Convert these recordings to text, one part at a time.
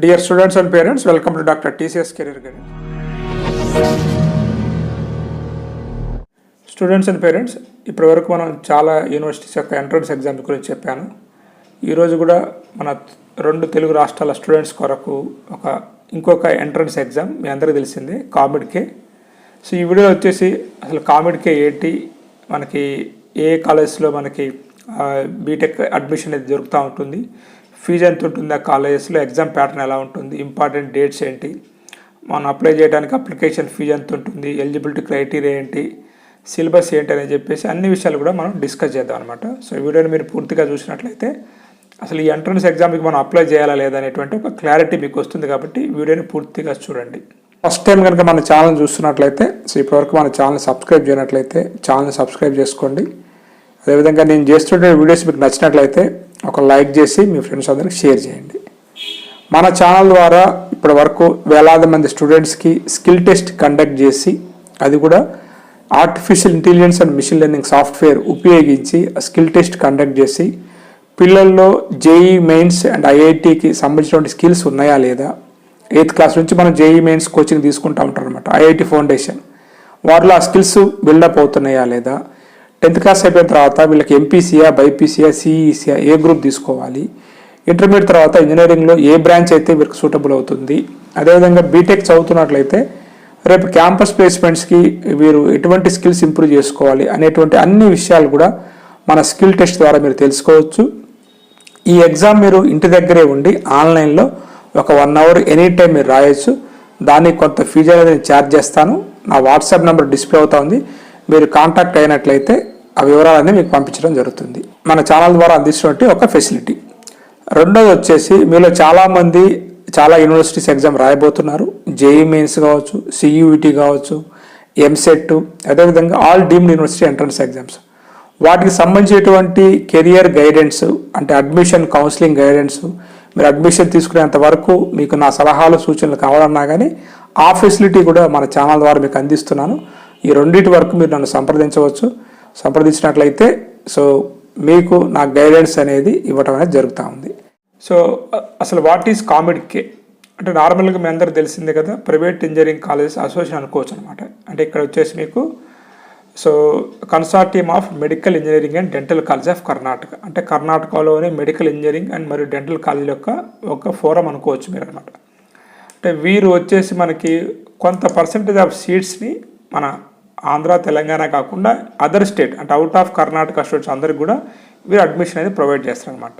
Dear students and parents welcome to doctor TCS career Guidance. Students and parents ఇప్పటివరకు మనం చాలా universities యొక్క entrance exam గురించి చెప్పాను. ఈరోజు కూడా మన రెండు తెలుగు రాష్ట్రాల స్టూడెంట్స్ కొరకు ఒక ఇంకొక ఎంట్రన్స్ ఎగ్జామ్ మీ అందరికీ తెలిసిందే కామెడ్కే సో ఈ వీడియో వచ్చేసి అసలు కామెడ్కే ఏంటి? మనకి ఏ కాలేజ్లో మనకి బీటెక్ అడ్మిషన్ అనేది దొరుకుతూ ఉంటుంది? ఫీజు ఎంత ఉంటుంది? ఆ కాలేజెస్లో ఎగ్జామ్ ప్యాటర్న్ ఎలా ఉంటుంది? ఇంపార్టెంట్ డేట్స్ ఏంటి? మనం అప్లై చేయడానికి అప్లికేషన్ ఫీజు ఎంత ఉంటుంది? ఎలిజిబిలిటీ క్రైటీరియా ఏంటి? సిలబస్ ఏంటి అని చెప్పేసి అన్ని విషయాలు కూడా మనం డిస్కస్ చేద్దాం అనమాట సో ఈ వీడియోని మీరు పూర్తిగా చూసినట్లయితే అసలు ఈ ఎంట్రన్స్ ఎగ్జామ్కి మనం అప్లై చేయాలా లేదా అనేటువంటి ఒక క్లారిటీ మీకు వస్తుంది కాబట్టి వీడియోని పూర్తిగా చూడండి. ఫస్ట్ టైం కనుక మన ఛానల్ చూస్తున్నట్లయితే సో ఇప్పటివరకు మన ఛానల్ సబ్స్క్రైబ్ చేయనట్లయితే ఛానల్ సబ్స్క్రైబ్ చేసుకోండి. అదేవిధంగా నేను చేస్తుంటే వీడియోస్ మీకు నచ్చినట్లయితే ఒక లైక్ చేసి మీ ఫ్రెండ్స్ అందరికి షేర్ చేయండి. మన ఛానల్ ద్వారా ఇప్పటి వరకు వేలాది మంది స్టూడెంట్స్కి స్కిల్ టెస్ట్ కండక్ట్ చేసి అది కూడా artificial intelligence and machine learning software ఉపయోగించి స్కిల్ టెస్ట్ కండక్ట్ చేసి పిల్లల్లో జేఈ మెయిన్స్ అండ్ ఐఐటికి సంబంధించినటువంటి స్కిల్స్ ఉన్నాయా లేదా? ఎయిత్ క్లాస్ నుంచి మనం జేఈ మెయిన్స్ కోచింగ్ తీసుకుంటూ ఉంటాం అనమాట ఐఐటి ఫౌండేషన్ వారిలో ఆ స్కిల్స్ బిల్డప్ అవుతున్నాయా లేదా? టెన్త్ క్లాస్ అయిపోయిన తర్వాత వీళ్ళకి ఎంపీసీయా బైపీసీయా సిఈసీయా ఏ గ్రూప్ తీసుకోవాలి? ఇంటర్మీడియట్ తర్వాత ఇంజనీరింగ్లో ఏ బ్రాంచ్ అయితే వీరికి సూటబుల్ అవుతుంది? అదేవిధంగా బీటెక్ చదువుతున్నట్లయితే రేపు క్యాంపస్ ప్లేస్మెంట్స్కి వీరు ఎటువంటి స్కిల్స్ ఇంప్రూవ్ చేసుకోవాలి అనేటువంటి అన్ని విషయాలు కూడా మన స్కిల్ టెస్ట్ ద్వారా మీరు తెలుసుకోవచ్చు. ఈ ఎగ్జామ్ మీరు ఇంటి దగ్గరే ఉండి ఆన్లైన్లో ఒక వన్ అవర్ ఎనీ టైం మీరు రాయొచ్చు. దానికి కొంత ఫీజు అనేది నేను ఛార్జ్ చేస్తాను. నా వాట్సాప్ నెంబర్ డిస్ప్లే అవుతా ఉంది. మీరు కాంటాక్ట్ అయినట్లయితే ఆ వివరాలన్నీ మీకు పంపించడం జరుగుతుంది. మన ఛానల్ ద్వారా అందిస్తున్నట్టు ఒక ఫెసిలిటీ. రెండోది వచ్చేసి మీలో చాలామంది చాలా యూనివర్సిటీస్ ఎగ్జామ్ రాయబోతున్నారు. జేఈ మెయిన్స్ కావచ్చు సియూఈటీ కావచ్చు ఎంసెట్ అదేవిధంగా all deemed university entrance exams. వాటికి సంబంధించినటువంటి కెరియర్ గైడెన్స్ అంటే అడ్మిషన్ కౌన్సిలింగ్ గైడెన్స్ మీరు అడ్మిషన్ తీసుకునేంత వరకు మీకు నా సలహాలు సూచనలు కావాలన్నా కానీ ఆ ఫెసిలిటీ కూడా మన ఛానల్ ద్వారా మీకు అందిస్తున్నాను. ఈ రెండింటి వరకు మీరు నన్ను సంప్రదించవచ్చు. సంప్రదించినట్లయితే సో మీకు నా గైడెన్స్ అనేది ఇవ్వటం అనేది జరుగుతూ ఉంది. సో అసలు వాట్ ఈస్ కామెడీకే అంటే నార్మల్గా మీ అందరికి తెలిసిందే కదా ప్రైవేట్ ఇంజనీరింగ్ కాలేజెస్ అసోసియేషన్ అనుకోవచ్చు అనమాట అంటే ఇక్కడ వచ్చేసి మీకు so consortium of medical engineering and dental college of Karnataka అంటే కర్ణాటకలోని మెడికల్ ఇంజనీరింగ్ అండ్ మరియు డెంటల్ కాలేజ్ యొక్క ఒక ఫోరం అనుకోవచ్చు మీరు అనమాట అంటే వీరు వచ్చేసి మనకి కొంత పర్సంటేజ్ ఆఫ్ సీట్స్ని మన ఆంధ్ర తెలంగాణ కాకుండా అదర్ స్టేట్ అంటే అవుట్ ఆఫ్ కర్ణాటక స్టూడెంట్స్ అందరికి కూడా వీరు అడ్మిషన్ అనేది ప్రొవైడ్ చేస్తారనమాట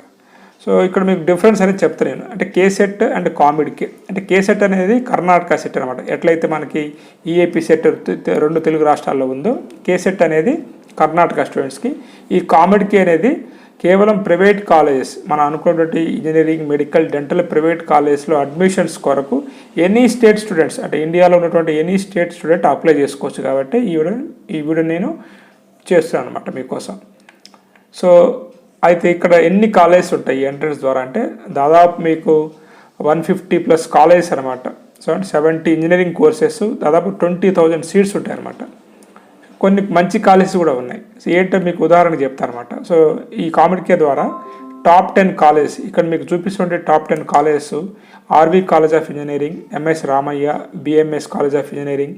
సో ఇక్కడ మీకు డిఫరెన్స్ అనేది చెప్తాను నేను. అంటే కే సెట్ అండ్ కామెడీకి అంటే కే సెట్ అనేది కర్ణాటక సెట్ అనమాట ఎట్లయితే మనకి ఈఏపీ సెట్ రెండు తెలుగు రాష్ట్రాల్లో ఉందో కే సెట్ అనేది కర్ణాటక స్టూడెంట్స్కి ఈ కామెడీకి అనేది కేవలం ప్రైవేట్ కాలేజెస్ మనం అనుకున్నటువంటి ఇంజనీరింగ్ మెడికల్ డెంటల్ ప్రైవేట్ కాలేజెస్లో అడ్మిషన్స్ కొరకు ఎనీ స్టేట్ స్టూడెంట్స్ అంటే ఇండియాలో ఉన్నటువంటి ఎనీ స్టేట్ స్టూడెంట్ అప్లై చేసుకోవచ్చు కాబట్టి ఈ ఈవిడ ఈ వీడియో నేను చేస్తున్నాను అనమాట మీకోసం. సో అయితే ఇక్కడ ఎన్ని కాలేజెస్ ఉంటాయి ఎంట్రన్స్ ద్వారా అంటే దాదాపు మీకు వన్ ఫిఫ్టీ ప్లస్ కాలేజెస్ అనమాట సో అంటే సెవెంటీ ఇంజనీరింగ్ కోర్సెస్ దాదాపు ట్వంటీ థౌజండ్ సీట్స్ ఉంటాయి అనమాట కొన్ని మంచి కాలేజెస్ కూడా ఉన్నాయి. సో ఏంటో మీకు ఉదాహరణ చెప్తానమాట. సో ఈ కామెడీ కేర్ ద్వారా టాప్ టెన్ కాలేజెస్ ఇక్కడ మీకు చూపిస్తుంటే top ten colleges RV college of engineering MS Ramaiah BMS college of engineering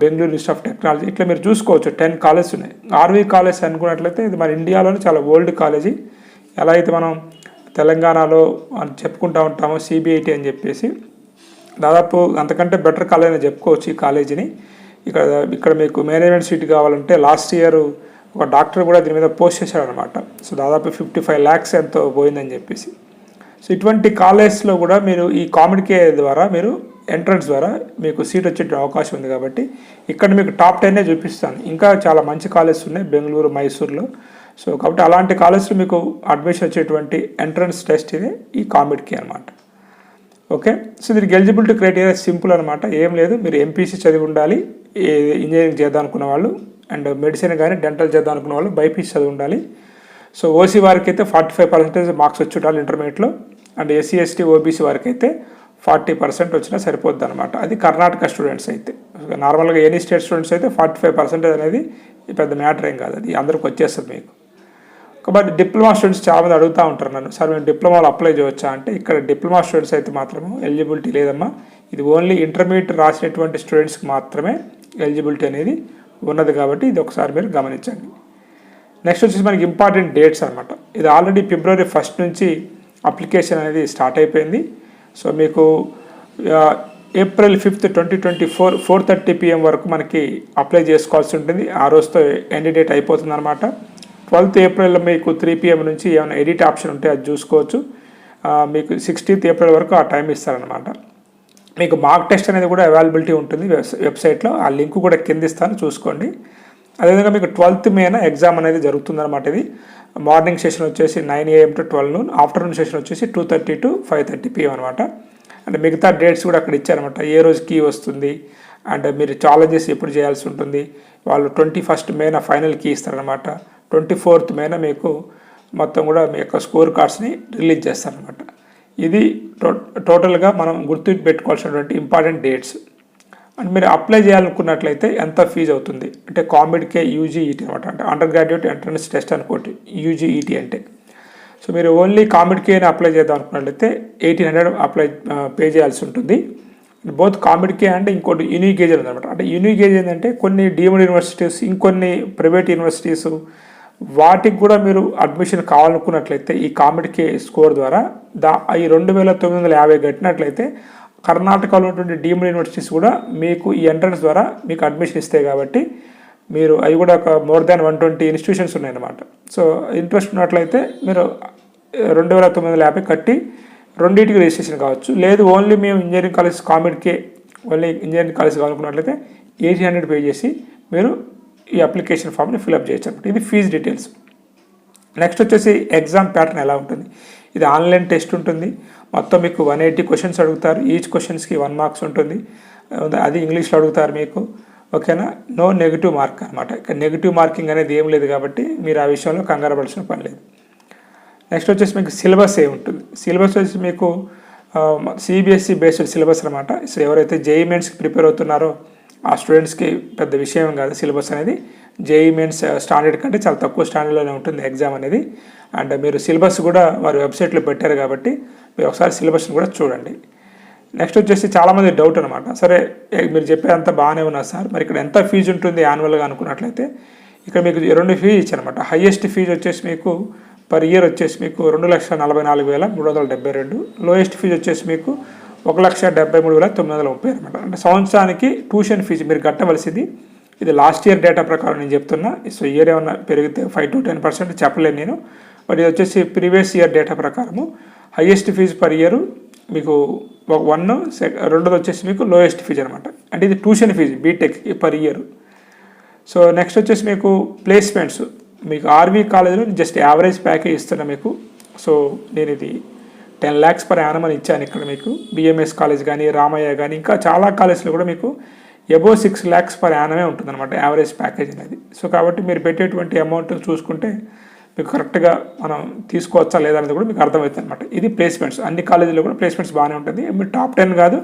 Bengaluru institute of technology ఇట్లా మీరు చూసుకోవచ్చు. టెన్ కాలేజెస్ ఉన్నాయి. ఆర్వీ కాలేజ్ అనుకున్నట్లయితే ఇది మన ఇండియాలోనే చాలా ఓల్డ్ కాలేజీ. ఎలా అయితే మనం తెలంగాణలో అని చెప్పుకుంటూ ఉంటామో సిబిఐటి అని చెప్పేసి దాదాపు అంతకంటే బెటర్ కాలేజ్ అని చెప్పుకోవచ్చు ఈ కాలేజీని. ఇక్కడ ఇక్కడ మీకు మేనేజ్మెంట్ సీట్ కావాలంటే లాస్ట్ ఇయర్ ఒక డాక్టర్ కూడా దీని మీద పోస్ట్ చేశాడనమాట. సో దాదాపు ఫిఫ్టీ ఫైవ్ ల్యాక్స్ ఎంతో పోయిందని చెప్పేసి. సో ఇటువంటి కాలేజ్లో కూడా మీరు ఈ కామెడీకే ద్వారా మీరు ఎంట్రన్స్ ద్వారా మీకు సీట్ వచ్చే అవకాశం ఉంది కాబట్టి ఇక్కడ మీకు టాప్ టెన్నే చూపిస్తాను. ఇంకా చాలా మంచి కాలేజెస్ ఉన్నాయి బెంగళూరు మైసూర్లో. సో కాబట్టి అలాంటి కాలేజ్లో మీకు అడ్మిషన్ వచ్చేటువంటి ఎంట్రన్స్ టెస్ట్ ఇది ఈ కామెడీకి అనమాట. ఓకే? సో దీనికి ఎలిజిబిలిటీ క్రైటీరియా సింపుల్ అనమాట. ఏం లేదు మీరు ఎంపీసీ చదివి ఉండాలి. ఇంజనీరింగ్ చేద్దాం అనుకున్న వాళ్ళు అండ్ మెడిసిన్ కానీ డెంటల్ చేద్దాం అనుకున్న వాళ్ళు బైపీసీ చదివి ఉండాలి. సో ఓసీ వారికి అయితే ఫార్టీ ఫైవ్ పర్సెంటేజ్ మార్క్స్ వచ్చి ఉండాలి ఇంటర్మీడియట్లో అండ్ ఎస్సీ ఎస్టీ ఓబీసీ వారికి అయితే ఫార్టీ పర్సెంట్ వచ్చినా సరిపోద్ది అనమాట అది కర్ణాటక స్టూడెంట్స్ అయితే. నార్మల్గా ఎనీ స్టేట్ స్టూడెంట్స్ అయితే ఫార్టీ ఫైవ్ పర్సెంటేజ్ అనేది పెద్ద మ్యాటర్ ఏం కాదు. అది అందరికి వచ్చేస్తుంది మీకు. కాబట్టి డిప్లొమా స్టూడెంట్స్ చాలామంది అడుగుతూ ఉంటారు నన్ను సార్ మేము డిప్లొమాలో అప్లై చేయవచ్చా అంటే ఇక్కడ డిప్లొమా స్టూడెంట్స్ అయితే మాత్రము ఎలిజిబిలిటీ లేదమ్మా. ఇది ఓన్లీ ఇంటర్మీడియట్ రాసినటువంటి స్టూడెంట్స్కి మాత్రమే ఎలిజిబిలిటీ అనేది ఉన్నది కాబట్టి ఇది ఒకసారి మీరు గమనించండి. నెక్స్ట్ వచ్చేసి మనకి ఇంపార్టెంట్ డేట్స్ అనమాట ఇది ఆల్రెడీ ఫిబ్రవరి ఫస్ట్ నుంచి అప్లికేషన్ అనేది స్టార్ట్ అయిపోయింది. సో మీకు April fifth twenty twenty four four thirty PM వరకు మనకి అప్లై చేసుకోవాల్సి ఉంటుంది. ఆ రోజుతో ఎండ్ డేట్ అయిపోతుంది అనమాట ట్వెల్త్ ఏప్రిల్లో మీకు త్రీ పిఎం నుంచి ఏమైనా ఎడిట్ ఆప్షన్ ఉంటే అది చూసుకోవచ్చు. మీకు సిక్స్టీన్త్ ఏప్రిల్ వరకు ఆ టైం ఇస్తారనమాట మీకు మాక్ టెస్ట్ అనేది కూడా అవైలబిలిటీ ఉంటుంది వెబ్సైట్లో ఆ లింక్ కూడా కింద ఇస్తాను చూసుకోండి. అదేవిధంగా మీకు ట్వెల్త్ మేన ఎగ్జామ్ అనేది జరుగుతుందన్నమాట ఇది. మార్నింగ్ సెషన్ వచ్చేసి nine AM to twelve noon afternoon session వచ్చేసి two thirty to five thirty PM అనమాట అంటే మిగతా డేట్స్ కూడా అక్కడ ఇచ్చారనమాట ఏ రోజు కీ వస్తుంది? అండ్ మీరు ఛాలెంజెస్ ఎప్పుడు చేయాల్సి ఉంటుంది? వాళ్ళు ట్వంటీ ఫస్ట్ మేన ఫైనల్ కీ ఇస్తారనమాట ట్వంటీ ఫోర్త్ మేన మీకు మొత్తం కూడా మీ యొక్క స్కోర్ కార్డ్స్ని రిలీజ్ చేస్తారనమాట ఇది టో టోటల్గా మనం గుర్తు పెట్టుకోవాల్సినటువంటి ఇంపార్టెంట్ డేట్స్. అండ్ మీరు అప్లై చేయాలనుకున్నట్లయితే ఎంత ఫీజు అవుతుంది? అంటే కామెడ్కే యూజీఈటీ అనమాట. అంటే అండర్ గ్రాడ్యుయేట్ ఎంట్రన్స్ టెస్ట్ అనుకోండి యూజీఈటీ అంటే. సో మీరు ఓన్లీ కామెడ్కేని అప్లై చేద్దాం అనుకున్నట్లయితే ఎయిటీన్ హండ్రెడ్ అప్లై పే చేయాల్సి ఉంటుంది. బోత్ కామెడ్కే అంటే ఇంకోటి యూనిక్ గేజ్ అనమాట. అంటే యూనిక్ గేజ్ ఏంటంటే కొన్ని డీమ్డ్ యూనివర్సిటీస్ ఇంకొన్ని ప్రైవేట్ యూనివర్సిటీస్ వాటికి కూడా మీరు అడ్మిషన్ కావాలనుకున్నట్లయితే ఈ కామెడీకి స్కోర్ ద్వారా దా ఈ రెండు వేల తొమ్మిది వందల యాభై కట్టినట్లయితే కర్ణాటకలో ఉన్నటువంటి డీమ్డ్ యూనివర్సిటీస్ కూడా మీకు ఈ ఎంట్రన్స్ ద్వారా మీకు అడ్మిషన్ ఇస్తాయి కాబట్టి మీరు అవి కూడా ఒక more than one twenty institutions ఉన్నాయన్నమాట. సో ఇంట్రెస్ట్ ఉన్నట్లయితే మీరు రెండు వేల తొమ్మిది వందల యాభై కట్టి రెండింటికి రిజిస్ట్రేషన్ కావచ్చు. లేదు ఓన్లీ మేము ఇంజనీరింగ్ కాలేజ్ కామెడీకే ఓన్లీ ఇంజనీరింగ్ కాలేజ్ కావాలనుకున్నట్లయితే ఎయిట్ హండ్రెడ్ పే చేసి మీరు ఈ అప్లికేషన్ ఫామ్ని ఫిల్అప్ చేయొచ్చు అనమాట ఇది ఫీజు డీటెయిల్స్. నెక్స్ట్ వచ్చేసి ఎగ్జామ్ ప్యాటర్న్ ఎలా ఉంటుంది? ఇది ఆన్లైన్ టెస్ట్ ఉంటుంది. మొత్తం మీకు వన్ ఎయిటీ క్వశ్చన్స్ అడుగుతారు. ఈచ్ క్వశ్చన్స్కి వన్ మార్క్స్ ఉంటుంది. అది ఇంగ్లీష్లో అడుగుతారు మీకు. ఓకేనా? నో నెగిటివ్ మార్క్ అనమాట ఇక్కడ నెగిటివ్ మార్కింగ్ అనేది ఏం లేదు కాబట్టి మీరు ఆ విషయంలో కంగారు పడాల్సిన పని లేదు. నెక్స్ట్ వచ్చేసి మీకు సిలబస్ ఏ ఉంటుంది? సిలబస్ వచ్చేసి మీకు సిబిఎస్ఈ బేస్డ్ సిలబస్ అనమాట సో ఎవరైతే జేఈ మెయిన్స్కి ప్రిపేర్ అవుతున్నారో ఆ స్టూడెంట్స్కి పెద్ద విషయం కాదు. సిలబస్ అనేది జేఈ మెయిన్స్ స్టాండర్డ్ కంటే చాలా తక్కువ స్టాండర్డ్లోనే ఉంటుంది ఎగ్జామ్ అనేది. అండ్ మీరు సిలబస్ కూడా వారి వెబ్సైట్లో పెట్టారు కాబట్టి మీరు ఒకసారి సిలబస్ని కూడా చూడండి. నెక్స్ట్ వచ్చేసి చాలామంది డౌట్ అనమాట సరే మీరు చెప్పేదంతా బాగానే ఉన్నారు సార్ మరి ఇక్కడ ఎంత ఫీజు ఉంటుంది యాన్యువల్గా అనుకున్నట్లయితే ఇక్కడ మీకు రెండు ఫీజు ఇచ్చారనమాట హయ్యెస్ట్ ఫీజు వచ్చేసి మీకు పర్ ఇయర్ వచ్చేసి మీకు రెండు లక్షల నలభై నాలుగు వేల మూడు వందల డెబ్బై రెండు. లోయెస్ట్ ఫీజు వచ్చేసి మీకు ఒక లక్ష డెబ్బై మూడు వేల తొమ్మిది వందల ముప్పై అనమాట అంటే సంవత్సరానికి ట్యూషన్ ఫీజు మీరు కట్టవలసింది ఇది లాస్ట్ ఇయర్ డేటా ప్రకారం నేను చెప్తున్నా. సో ఇయర్ ఏమన్నా పెరిగితే ఫైవ్ టు టెన్ పర్సెంట్ చెప్పలేను నేను. బట్ ఇది వచ్చేసి ప్రీవియస్ ఇయర్ డేటా ప్రకారము. హయ్యెస్ట్ ఫీజు పర్ ఇయర్ మీకు ఒక వన్ రెండోది వచ్చేసి మీకు లోయెస్ట్ ఫీజు అనమాట అంటే ఇది tuition fee BTech per year. So next వచ్చేసి మీకు ప్లేస్మెంట్స్. మీకు ఆర్వీ కాలేజీలో జస్ట్ యావరేజ్ ప్యాకేజ్ ఇస్తున్నా మీకు. సో నేను ఇది టెన్ ల్యాక్స్ పర్ యానం అని ఇచ్చాను ఇక్కడ మీకు బిఎంఎస్ కాలేజ్ కానీ రామయ్య కానీ ఇంకా చాలా కాలేజ్లో కూడా మీకు ఎబో సిక్స్ ల్యాక్స్ పర్ యానమే ఉంటుందన్నమాట యావరేజ్ ప్యాకేజ్ అనేది. సో కాబట్టి మీరు పెట్టేటువంటి అమౌంట్ చూసుకుంటే మీకు కరెక్ట్గా మనం తీసుకోవచ్చా లేదా అనేది కూడా మీకు అర్థమవుతుంది అనమాట ఇది ప్లేస్మెంట్స్ అన్ని కాలేజీలో కూడా ప్లేస్మెంట్స్ బాగానే ఉంటుంది. మీరు టాప్ టెన్ కాదు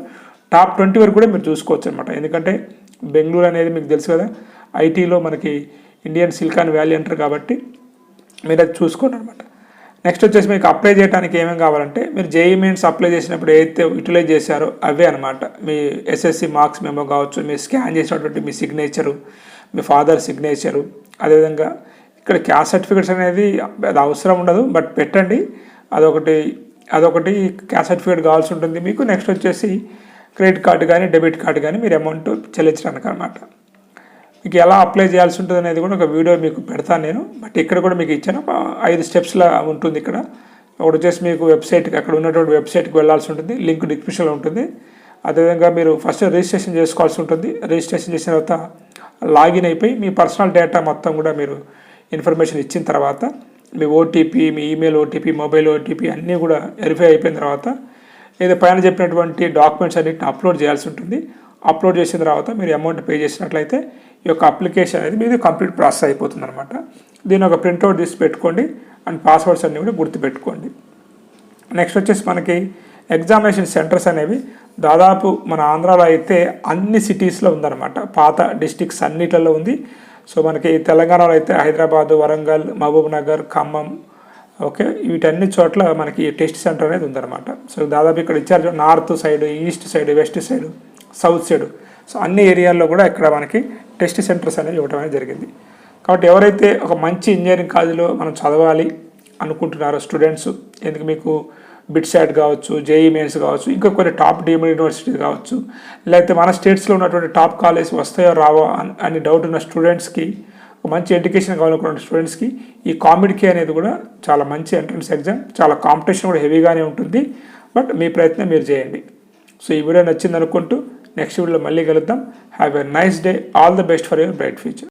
టాప్ ట్వంటీ వరకు కూడా మీరు చూసుకోవచ్చు అనమాట ఎందుకంటే బెంగళూరు అనేది మీకు తెలుసు కదా ఐటీలో మనకి ఇండియన్ సిలికాన్ వ్యాలీ అంటారు కాబట్టి మీరు అది చూసుకోండి అనమాట నెక్స్ట్ వచ్చేసి మీకు అప్లై చేయడానికి ఏమేమి కావాలంటే మీరు జేఈ మెయిన్స్ అప్లై చేసినప్పుడు ఏదైతే యూటిలైజ్ చేశారో అవే అనమాట మీ ఎస్ఎస్సి మార్క్స్ మెమో కావచ్చు మీరు స్కాన్ చేసినటువంటి మీ సిగ్నేచరు మీ ఫాదర్ సిగ్నేచరు అదేవిధంగా ఇక్కడ క్యాస్ట్ సర్టిఫికేట్స్ అనేది అది అవసరం ఉండదు బట్ పెట్టండి. అదొకటి అదొకటి క్యాస్ట్ సర్టిఫికేట్ కావాల్సి ఉంటుంది మీకు. నెక్స్ట్ వచ్చేసి క్రెడిట్ కార్డు కానీ డెబిట్ కార్డు కానీ మీరు అమౌంట్ చెల్లించడానికి అనమాట మీకు ఎలా అప్లై చేయాల్సి ఉంటుంది అనేది కూడా ఒక వీడియో మీకు పెడతాను నేను. బట్ ఇక్కడ కూడా మీకు ఇచ్చాను. ఐదు స్టెప్స్లా ఉంటుంది ఇక్కడ. ఒకటి వచ్చేసి మీకు వెబ్సైట్కి అక్కడ ఉన్నటువంటి వెబ్సైట్కి వెళ్ళాల్సి ఉంటుంది. లింక్ డిస్క్రిప్షన్లో ఉంటుంది. అదేవిధంగా మీరు ఫస్ట్ రిజిస్ట్రేషన్ చేసుకోవాల్సి ఉంటుంది. రిజిస్ట్రేషన్ చేసిన తర్వాత లాగిన్ అయిపోయి మీ పర్సనల్ డేటా మొత్తం కూడా మీరు ఇన్ఫర్మేషన్ ఇచ్చిన తర్వాత మీ ఓటీపీ మీ ఈమెయిల్ ఓటీపీ మొబైల్ ఓటీపీ అన్నీ కూడా వెరిఫై అయిపోయిన తర్వాత ఏదో పైన చెప్పినటువంటి డాక్యుమెంట్స్ అన్నిటిని అప్లోడ్ చేయాల్సి ఉంటుంది. అప్లోడ్ చేసిన తర్వాత మీరు అమౌంట్ పే చేసినట్లయితే యొక్క అప్లికేషన్ అనేది మీది కంప్లీట్ ప్రాసెస్ అయిపోతుంది అనమాట దీని ఒక ప్రింట్అవుట్ తీసి పెట్టుకోండి అండ్ పాస్వర్డ్స్ అన్నీ కూడా గుర్తుపెట్టుకోండి. నెక్స్ట్ వచ్చేసి మనకి ఎగ్జామినేషన్ సెంటర్స్ అనేవి దాదాపు మన ఆంధ్రాలో అయితే అన్ని సిటీస్లో ఉందన్నమాట. పాత డిస్టిక్స్ అన్నిట్లలో ఉంది. సో మనకి తెలంగాణలో అయితే హైదరాబాద్ వరంగల్ మహబూబ్ నగర్ ఖమ్మం ఓకే వీటన్ని చోట్ల మనకి టెస్ట్ సెంటర్ అనేది ఉందన్నమాట. సో దాదాపు ఇక్కడ ఇచ్చారు north side east side west side south side so అన్ని ఏరియాల్లో కూడా ఇక్కడ మనకి టెస్ట్ సెంటర్స్ అనేవి ఇవ్వడం అనేది జరిగింది. కాబట్టి ఎవరైతే ఒక మంచి ఇంజనీరింగ్ కాలేజీలో మనం చదవాలి అనుకుంటున్నారో స్టూడెంట్స్ ఎందుకు మీకు బిట్సాట్ కావచ్చు జేఈ మెయిన్స్ కావచ్చు ఇంకా కొన్ని టాప్ డీమ్డ్ యూనివర్సిటీ కావచ్చు లేకపోతే మన స్టేట్స్లో ఉన్నటువంటి టాప్ కాలేజ్ వస్తాయో రావో అని- డౌట్ ఉన్న స్టూడెంట్స్కి ఒక మంచి ఎడ్యుకేషన్ కావాలనుకున్న స్టూడెంట్స్కి ఈ కామెడీకి అనేది కూడా చాలా మంచి ఎంట్రన్స్ ఎగ్జామ్ చాలా కాంపిటీషన్ కూడా హెవీగానే ఉంటుంది. బట్ మీ ప్రయత్నం మీరు చేయండి. సో ఈ వీడియో నచ్చింది అనుకుంటూ నెక్స్ట్ వీడియోలో మళ్ళీ కలుద్దాం. Have a nice day all the best for your bright future